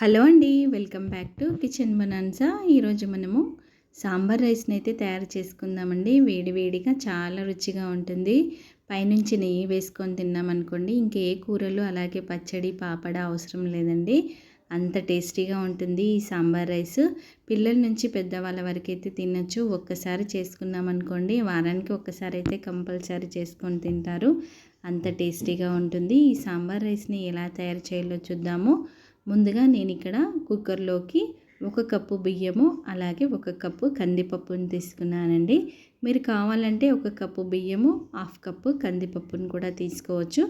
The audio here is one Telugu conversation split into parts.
హలో అండి వెల్కమ్ బ్యాక్ టు కిచెన్ బనాన్సా. ఈరోజు మనము సాంబార్ రైస్ని అయితే తయారు చేసుకుందామండి. వేడివేడిగా చాలా రుచిగా ఉంటుంది. పైనుంచి నెయ్యి వేసుకొని తిన్నామనుకోండి ఇంకే కూరలు అలాగే పచ్చడి పాపడ అవసరం లేదండి. అంత టేస్టీగా ఉంటుంది ఈ సాంబార్ రైస్. పిల్లల నుంచి పెద్దవాళ్ళ వరకు అయితే తినచ్చు. ఒక్కసారి చేసుకున్నామనుకోండి వారానికి ఒక్కసారి అయితే కంపల్సరీ చేసుకొని తింటారు. అంత టేస్టీగా ఉంటుంది. ఈ సాంబార్ రైస్ని ఎలా తయారు చేయాలో చూద్దాము. ముందుగా నేను ఇక్కడ కుక్కర్లోకి ఒక కప్పు బియ్యము అలాగే ఒక కప్పు కందిపప్పును తీసుకున్నానండి. మీరు కావాలంటే ఒక కప్పు బియ్యము హాఫ్ కప్పు కందిపప్పును కూడా తీసుకోవచ్చు.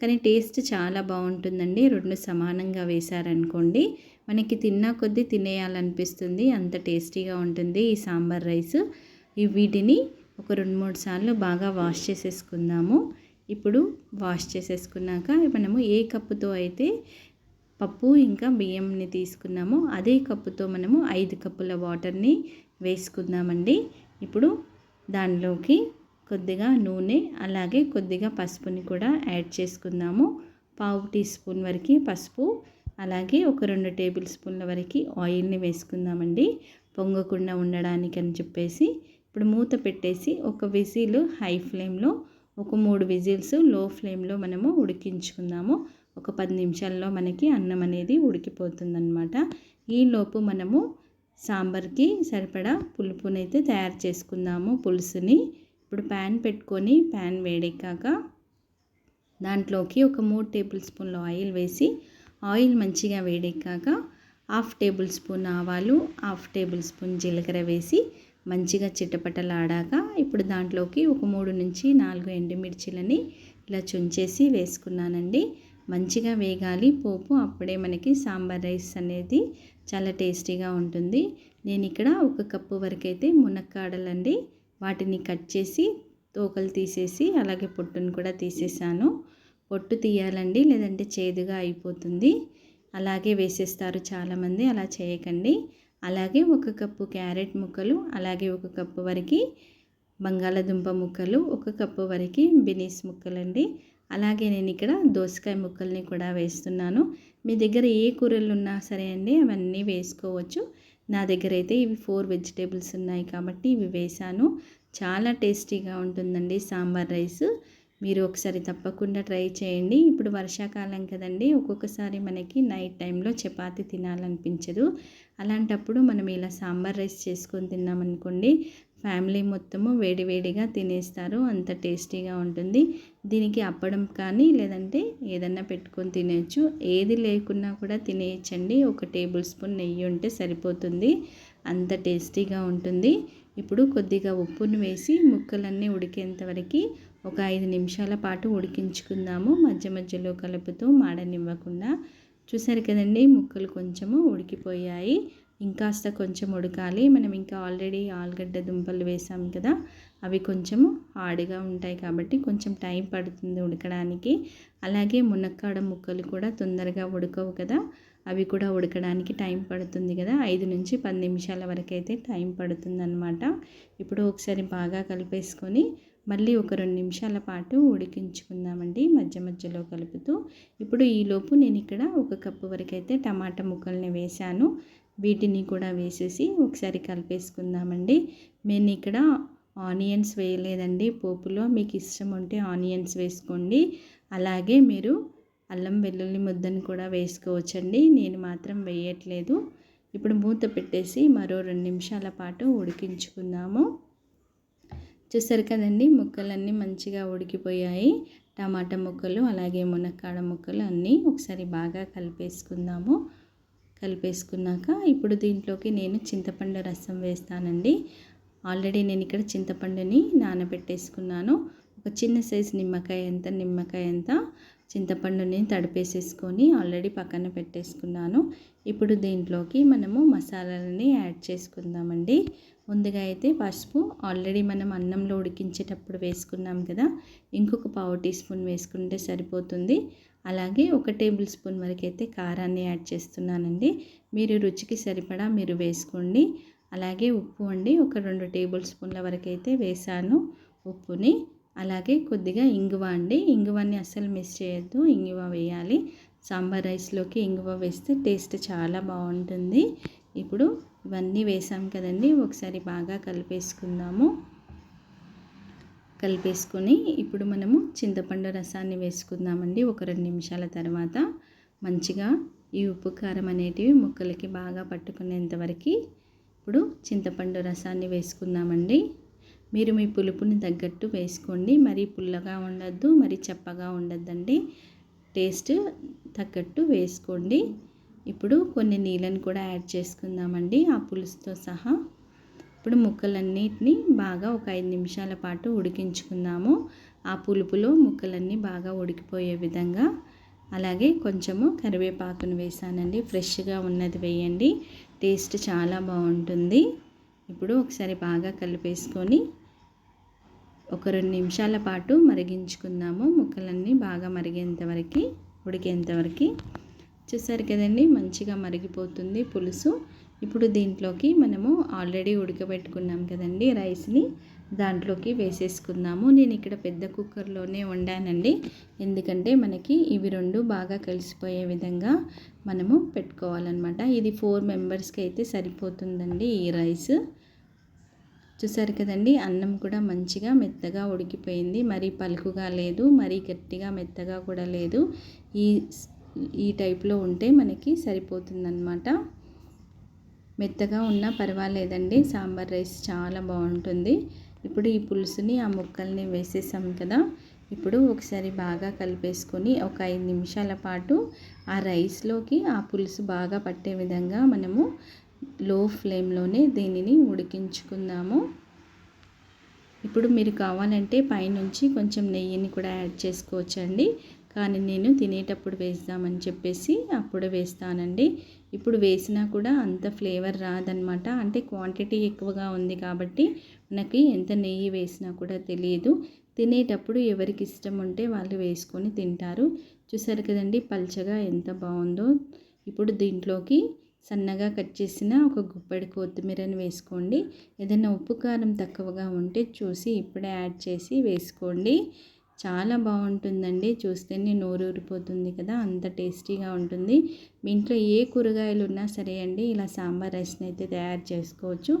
కానీ టేస్ట్ చాలా బాగుంటుందండి. రెండు సమానంగా వేశారనుకోండి మనకి తిన్నా కొద్దీ తినేయాలనిపిస్తుంది. అంత టేస్టీగా ఉంటుంది ఈ సాంబార్ రైస్. ఈ వీటిని ఒక రెండు మూడు సార్లు బాగా వాష్ చేసేసుకుందాము. ఇప్పుడు వాష్ చేసేసుకున్నాక మనము ఏ కప్పుతో అయితే పప్పు ఇంకా బియ్యంని తీసుకున్నాము. అదే కప్పుతో మనము ఐదు కప్పుల వాటర్ని వేసుకుందామండి. ఇప్పుడు దానిలోకి కొద్దిగా నూనె అలాగే కొద్దిగా పసుపుని కూడా యాడ్ చేసుకుందాము. పావు టీ స్పూన్ వరకు పసుపు అలాగే ఒక రెండు టేబుల్ స్పూన్ల వరకు ఆయిల్ని వేసుకుందామండి. పొంగకుండా ఉండడానికి అని చెప్పేసి ఇప్పుడు మూత పెట్టేసి ఒక విజిల్ హై ఫ్లేమ్లో ఒక మూడు విజిల్స్లో ఫ్లేమ్లో మనము ఉడికించుకుందాము. ఒక పది నిమిషాల్లో మనకి అన్నం అనేది ఉడికిపోతుందన్నమాట. ఈలోపు మనము సాంబార్కి సరిపడా పులుపునైతే తయారు చేసుకుందాము పులుసుని. ఇప్పుడు ప్యాన్ పెట్టుకొని ప్యాన్ వేడెక్కాక దాంట్లోకి ఒక మూడు టేబుల్ స్పూన్ల ఆయిల్ వేసి ఆయిల్ మంచిగా వేడెక్కాక హాఫ్ టేబుల్ స్పూన్ ఆవాలు హాఫ్ టేబుల్ స్పూన్ జీలకర్ర వేసి మంచిగా చిట్టపట్టలాడాక ఇప్పుడు దాంట్లోకి ఒక మూడు నుంచి నాలుగు ఎండుమిర్చిలని ఇలా చుంచేసి వేసుకున్నానండి. మంచిగా వేగాలి. పోపు అప్పుడే మనకి సాంబార్ రైస్ అనేది చాలా టేస్టీగా ఉంటుంది. నేను ఇక్కడ ఒక కప్పు వరకు అయితే మునక్కాడలండి. వాటిని కట్ చేసి తోకలు తీసేసి అలాగే పొట్టును కూడా తీసేసాను. పొట్టు తీయాలండి లేదంటే చేదుగా అయిపోతుంది. అలాగే వేసేస్తారు చాలామంది అలా చేయకండి. అలాగే ఒక కప్పు క్యారెట్ ముక్కలు అలాగే ఒక కప్పు వరకు బంగాళదుంప ముక్కలు ఒక కప్పు వరకు బినీస్ ముక్కలండి. అలాగే నేను ఇక్కడ దోసకాయ ముక్కల్ని కూడా వేస్తున్నాను. మీ దగ్గర ఏ కూరలు ఉన్నా సరే అండి అవన్నీ వేసుకోవచ్చు. నా దగ్గర అయితే ఇవి ఫోర్ వెజిటేబుల్స్ ఉన్నాయి కాబట్టి ఇవి వేసాను చాలా టేస్టీగా ఉంటుందండి సాంబార్ రైస్. మీరు ఒకసారి తప్పకుండా ట్రై చేయండి. ఇప్పుడు వర్షాకాలం కదండి ఒక్కొక్కసారి మనకి నైట్ టైంలో చపాతి తినాలనిపించదు. అలాంటప్పుడు మనం ఇలా సాంబార్ రైస్ చేసుకొని తిన్నామనుకోండి ఫ్యామిలీ మొత్తము వేడివేడిగా తినేస్తారు అంత టేస్టీగా ఉంటుంది. దీనికి అప్పడం కానీ లేదంటే ఏదన్నా పెట్టుకొని తినేయచ్చు. ఏది లేకున్నా కూడా తినేయచ్చండి. ఒక టేబుల్ స్పూన్ నెయ్యి ఉంటే సరిపోతుంది అంత టేస్టీగా ఉంటుంది. ఇప్పుడు కొద్దిగా ఉప్పును వేసి ముక్కలన్నీ ఉడికేంత వరకు ఒక ఐదు నిమిషాల పాటు ఉడికించుకుందాము. మధ్య మధ్యలో కలుపుతూ మాడనివ్వకుండా. చూసారు కదండి ముక్కలు కొంచెము ఉడికిపోయాయి. ఇంకాస్త కొంచెం ఉడకాలి. మనం ఇంకా ఆల్రెడీ ఆలుగడ్డ దుంపలు వేసాం కదా అవి కొంచెం హార్డ్గా ఉంటాయి కాబట్టి కొంచెం టైం పడుతుంది ఉడకడానికి. అలాగే మునక్కాడ ముక్కలు కూడా తొందరగా ఉడకవు కదా అవి కూడా ఉడకడానికి టైం పడుతుంది కదా. ఐదు నుంచి పది నిమిషాల వరకు అయితే టైం పడుతుంది అనమాట ఇప్పుడు ఒకసారి బాగా కలిపేసుకొని మళ్ళీ ఒక రెండు నిమిషాల పాటు ఉడికించుకుందామండి మధ్య మధ్యలో కలుపుతూ. ఇప్పుడు ఈలోపు నేను ఇక్కడ ఒక కప్పు వరకు అయితే టమాటా ముక్కల్ని వేశాను. వీటిని కూడా వేసేసి ఒకసారి కలిపేసుకుందామండి. నేను ఇక్కడ ఆనియన్స్ వేయలేదండి పోపులో. మీకు ఇష్టం ఉంటే ఆనియన్స్ వేసుకోండి. అలాగే మీరు అల్లం వెల్లుల్లి ముద్దను కూడా వేసుకోవచ్చండి. నేను మాత్రం వేయట్లేదు. ఇప్పుడు మూత పెట్టేసి మరో రెండు నిమిషాల పాటు ఉడికించుకుందాము. చూసారు కదండి ముక్కలన్నీ మంచిగా ఉడికిపోయాయి. టమాటా ముక్కలు అలాగే మునక్కాడ ముక్కలు అన్నీ ఒకసారి బాగా కలిపేసుకుందాము. కలిపేసుకున్నాక ఇప్పుడు దీంట్లోకి నేను చింతపండు రసం వేస్తానండి. ఆల్రెడీ నేను ఇక్కడ చింతపండుని నానబెట్టేసుకున్నాను. ఒక చిన్న సైజు నిమ్మకాయ ఎంత నిమ్మకాయ ఎంత చింతపండుని తడిపేసేసుకొని ఆల్రెడీ పక్కన పెట్టేసుకున్నాను. ఇప్పుడు దీంట్లోకి మనము మసాలాలని యాడ్ చేసుకుందామండి. ముందుగా అయితే పసుపు ఆల్రెడీ మనం అన్నంలో ఉడికించేటప్పుడు వేసుకున్నాం కదా ఇంకొక పావు టీ స్పూన్ వేసుకుంటే సరిపోతుంది. అలాగే ఒక టేబుల్ స్పూన్ వరకు అయితే కారాన్ని యాడ్ చేస్తున్నానండి. మీరు రుచికి సరిపడా మీరు వేసుకోండి. అలాగే ఉప్పు అండి ఒక రెండు టేబుల్ స్పూన్ల వరకు అయితే వేసాను ఉప్పుని. అలాగే కొద్దిగా ఇంగువ అండి ఇంగువని అస్సలు మిస్ చేయొద్దు ఇంగువ వేయాలి. సాంబార్ రైస్లోకి ఇంగువ వేస్తే టేస్ట్ చాలా బాగుంటుంది. ఇప్పుడు ఇవన్నీ వేసాం కదండి. ఒకసారి బాగా కలిపేసుకుందాము. కలిపేసుకొని ఇప్పుడు మనము చింతపండు రసాన్ని వేసుకుందామండి ఒక రెండు నిమిషాల తర్వాత. మంచిగా ఈ ఉప్పు కారం అనేటివి ముక్కలకి బాగా పట్టుకునేంత వరకు ఇప్పుడు చింతపండు రసాన్ని వేసుకుందామండి. మీరు మీ పులుపుని తగ్గట్టు వేసుకోండి. మరీ పుల్లగా ఉండద్దు మరీ చప్పగా ఉండద్దండి. టేస్ట్ తగ్గట్టు వేసుకోండి. ఇప్పుడు కొన్ని నీళ్ళని కూడా యాడ్ చేసుకుందామండి ఆ పులుసుతో సహా. ఇప్పుడు ముక్కలన్నిటిని బాగా ఒక ఐదు నిమిషాల పాటు ఉడికించుకుందాము. ఆ పులుపులో ముక్కలన్నీ బాగా ఉడికిపోయే విధంగా. అలాగే కొంచెము కరివేపాకును వేసానండి ఫ్రెష్గా ఉన్నది వేయండి. టేస్ట్ చాలా బాగుంటుంది. ఇప్పుడు ఒకసారి బాగా కలిపేసుకొని ఒక రెండు నిమిషాల పాటు మరిగించుకుందాము. ముక్కలన్నీ బాగా మరిగేంత ఉడికేంతవరకు ఉడికేంత చూసారు కదండి మంచిగా మరిగిపోతుంది పులుసు. ఇప్పుడు దీంట్లోకి మనము ఆల్రెడీ ఉడకబెట్టుకున్నాం కదండి రైస్ని దాంట్లోకి వేసేసుకుందాము. నేను ఇక్కడ పెద్ద కుక్కర్లోనే వండానండి. ఎందుకంటే మనకి ఇవి రెండు బాగా కలిసిపోయే విధంగా మనము పెట్టుకోవాలన్నమాట. ఇది ఫోర్ మెంబర్స్కి అయితే సరిపోతుందండి ఈ రైస్. చూసారు కదండి అన్నం కూడా మంచిగా మెత్తగా ఉడికిపోయింది. మరీ పలుకుగా లేదు మరీ గట్టిగా మెత్తగా కూడా లేదు. ఈ ఈ టైప్లో ఉంటే మనకి సరిపోతుందన్నమాట. మెత్తగా ఉన్నా పర్వాలేదండి. సాంబార్ రైస్ చాలా బాగుంటుంది. ఇప్పుడు ఈ పులుసుని ఆ ముక్కల్ని వేసేసాం కదా. ఇప్పుడు ఒకసారి బాగా కలిపేసుకొని ఒక ఐదు నిమిషాల పాటు ఆ రైస్లోకి ఆ పులుసు బాగా పట్టే విధంగా మనము లో ఫ్లేమ్లోనే దీనిని ఉడికించుకుందాము. ఇప్పుడు మీరు కావాలంటే పైనుంచి కొంచెం నెయ్యిని కూడా యాడ్ చేసుకోవచ్చండి. కానీ నేను తినేటప్పుడు వేస్తామని చెప్పేసి అప్పుడు వేస్తానండి. ఇప్పుడు వేసినా కూడా అంత ఫ్లేవర్ రాదనమాట అంటే క్వాంటిటీ ఎక్కువగా ఉంది కాబట్టి మనకి ఎంత నెయ్యి వేసినా కూడా తెలియదు. తినేటప్పుడు ఎవరికి ఇష్టం ఉంటే వాళ్ళు వేసుకొని తింటారు. చూసారు కదండి పల్చగా ఎంత బాగుందో. ఇప్పుడు దీంట్లోకి సన్నగా కట్ చేసిన ఒక గుప్పెడి కొత్తిమీరని వేసుకోండి. ఏదైనా ఉప్పు కారం తక్కువగా ఉంటే చూసి ఇప్పుడే యాడ్ చేసి వేసుకోండి. చాలా బాగుంటుందండి. చూస్తేనే నోరు ఊరిపోతుంది కదా అంత టేస్టీగా ఉంటుంది. మీ ఇంట్లో ఏ కూరగాయలు ఉన్నా సరే అండి ఇలా సాంబార్ రైస్ని అయితే తయారు చేసుకోవచ్చు.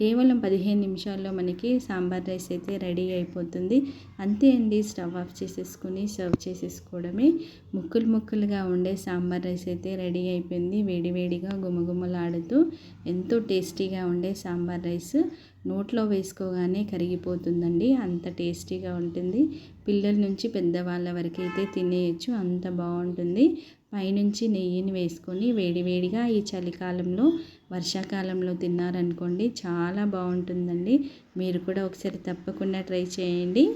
కేవలం పదిహేను నిమిషాల్లో మనకి సాంబార్ రైస్ అయితే రెడీ అయిపోతుంది. అంతే అండి స్టవ్ ఆఫ్ చేసేసుకుని సర్వ్ చేసేసుకోవడమే. ముక్కలు ముక్కలుగా ఉండే సాంబార్ రైస్ అయితే రెడీ అయిపోయింది. వేడివేడిగా గుమగుమలాడుతూ ఎంతో టేస్టీగా ఉండే సాంబార్ రైస్. నోట్లో వేసుకోగానే కరిగిపోతుందండి. అంత టేస్టీగా ఉంటుంది. పిల్లల నుంచి పెద్దవాళ్ళ వరకు అయితే తినేయచ్చు. అంత బాగుంటుంది. పైనుంచి నెయ్యిని వేసుకొని వేడివేడిగా ఈ చలికాలంలో వర్షాకాలంలో తిన్నారనుకోండి చాలా బాగుంటుందండి. మీరు కూడా ఒకసారి తప్పకుండా ట్రై చేయండి.